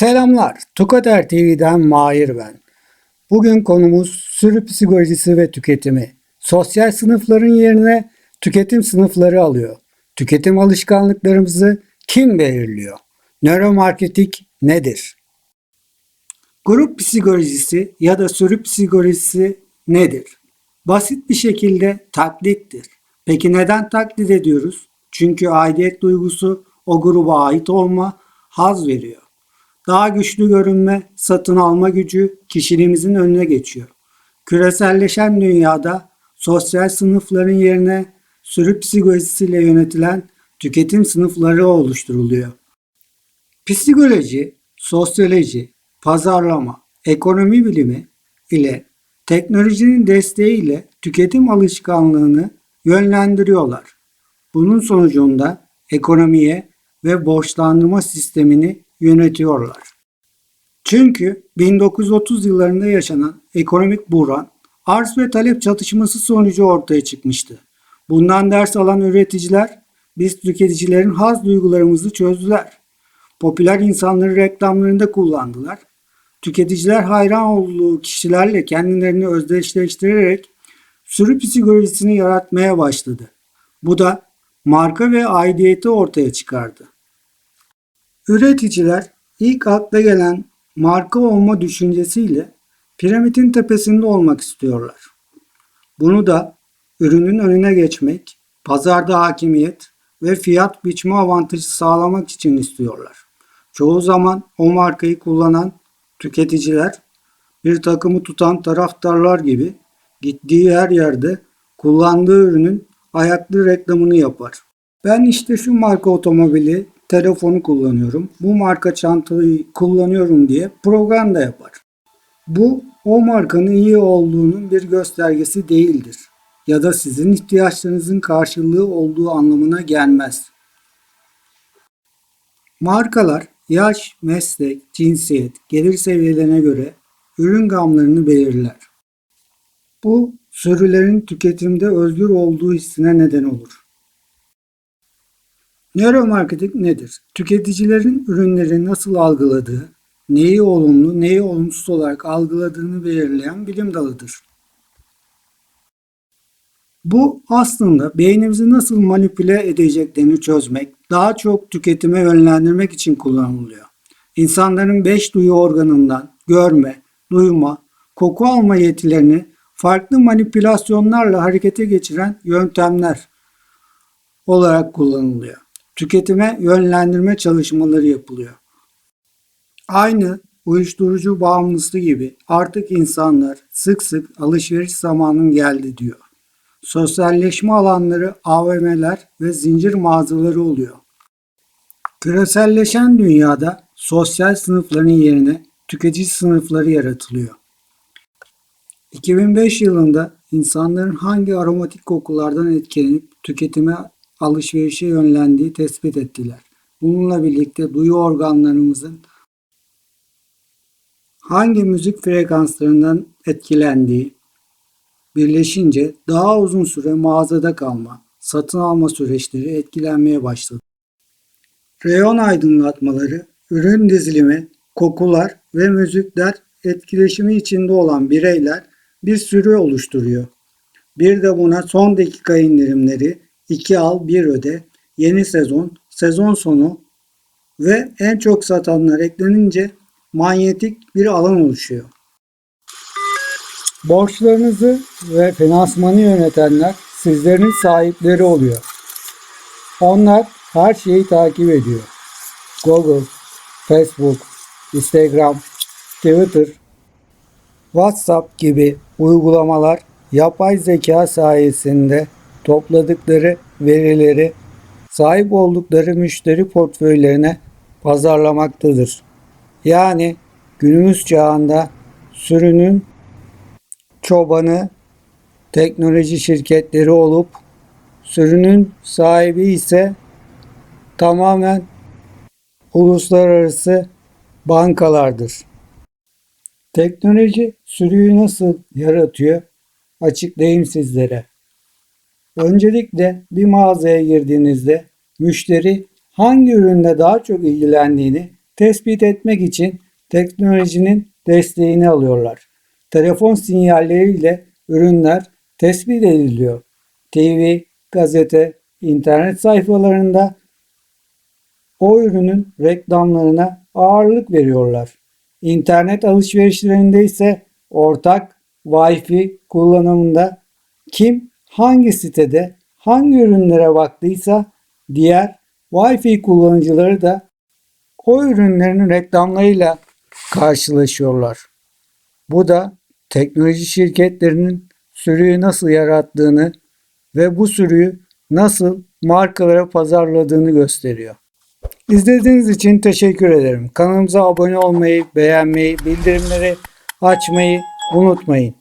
Selamlar, Tukader TV'den Mahir ben. Bugün konumuz sürü psikolojisi ve tüketimi. Sosyal sınıfların yerine tüketim sınıfları alıyor. Tüketim alışkanlıklarımızı kim belirliyor? Nöromarketing nedir? Grup psikolojisi ya da sürü psikolojisi nedir? Basit bir şekilde taklittir. Peki neden taklit ediyoruz? Çünkü aidiyet duygusu o gruba ait olma, haz veriyor. Daha güçlü görünme, satın alma gücü kişiliğimizin önüne geçiyor. Küreselleşen dünyada sosyal sınıfların yerine sürü psikolojisiyle yönetilen tüketim sınıfları oluşturuluyor. Psikoloji, sosyoloji, pazarlama, ekonomi bilimi ile teknolojinin desteğiyle tüketim alışkanlığını yönlendiriyorlar. Bunun sonucunda ekonomiye ve borçlandırma sistemini yönetiyorlar. Çünkü 1930 yıllarında yaşanan ekonomik buhran arz ve talep çatışması sonucu ortaya çıkmıştı. Bundan ders alan üreticiler biz tüketicilerin haz duygularımızı çözdüler. Popüler insanları reklamlarında kullandılar. Tüketiciler hayran olduğu kişilerle kendilerini özdeşleştirerek sürü psikolojisini yaratmaya başladı. Bu da marka ve aidiyeti ortaya çıkardı. Üreticiler ilk akla gelen marka olma düşüncesiyle piramidin tepesinde olmak istiyorlar. Bunu da ürünün önüne geçmek, pazarda hakimiyet ve fiyat biçme avantajı sağlamak için istiyorlar. Çoğu zaman o markayı kullanan tüketiciler bir takımı tutan taraftarlar gibi gittiği her yerde kullandığı ürünün ayaklı reklamını yapar. Ben işte şu marka otomobili, telefonu kullanıyorum. Bu marka çantayı kullanıyorum diye propaganda yapar. Bu o markanın iyi olduğunun bir göstergesi değildir ya da sizin ihtiyaçlarınızın karşılığı olduğu anlamına gelmez. Markalar yaş, meslek, cinsiyet, gelir seviyelerine göre ürün gamlarını belirler. Bu sürülerin tüketimde özgür olduğu hissine neden olur. Nöromarketing nedir? Tüketicilerin ürünleri nasıl algıladığı, neyi olumlu, neyi olumsuz olarak algıladığını belirleyen bilim dalıdır. Bu aslında beynimizi nasıl manipüle edeceklerini çözmek, daha çok tüketime yönlendirmek için kullanılıyor. İnsanların beş duyu organından görme, duyma, koku alma yetilerini farklı manipülasyonlarla harekete geçiren yöntemler olarak kullanılıyor. Tüketime yönlendirme çalışmaları yapılıyor. Aynı uyuşturucu bağımlısı gibi artık insanlar sık sık alışveriş zamanın geldi diyor. Sosyalleşme alanları AVM'ler ve zincir mağazaları oluyor. Küreselleşen dünyada sosyal sınıfların yerine tüketici sınıfları yaratılıyor. 2005 yılında insanların hangi aromatik kokulardan etkilenip tüketime alışverişe yönlendiği tespit ettiler. Bununla birlikte duyu organlarımızın hangi müzik frekanslarından etkilendiği birleşince daha uzun süre mağazada kalma, satın alma süreçleri etkilenmeye başladı. Reyon aydınlatmaları, ürün dizilimi, kokular ve müzikler etkileşimi içinde olan bireyler bir sürü oluşturuyor. Bir de buna son dakika indirimleri, 2 al 1 öde, yeni sezon, sezon sonu ve en çok satanlar eklenince manyetik bir alan oluşuyor. Borçlarınızı ve finansmanı yönetenler sizlerin sahipleri oluyor. Onlar her şeyi takip ediyor. Google, Facebook, Instagram, Twitter, WhatsApp gibi uygulamalar yapay zeka sayesinde topladıkları verileri sahip oldukları müşteri portföylerine pazarlamaktadır. Yani günümüz çağında sürünün çobanı teknoloji şirketleri olup sürünün sahibi ise tamamen uluslararası bankalardır. Teknoloji sürüyü nasıl yaratıyor? Açıklayayım sizlere. Öncelikle bir mağazaya girdiğinizde müşteri hangi ürünle daha çok ilgilendiğini tespit etmek için teknolojinin desteğini alıyorlar. Telefon sinyalleriyle ürünler tespit ediliyor. TV, gazete, internet sayfalarında o ürünün reklamlarına ağırlık veriyorlar. İnternet alışverişlerinde ise ortak Wi-Fi kullanımında kim hangi sitede hangi ürünlere baktıysa diğer Wi-Fi kullanıcıları da o ürünlerin reklamlarıyla karşılaşıyorlar. Bu da teknoloji şirketlerinin sürüyü nasıl yarattığını ve bu sürüyü nasıl markalara pazarladığını gösteriyor. İzlediğiniz için teşekkür ederim. Kanalımıza abone olmayı, beğenmeyi, bildirimleri açmayı unutmayın.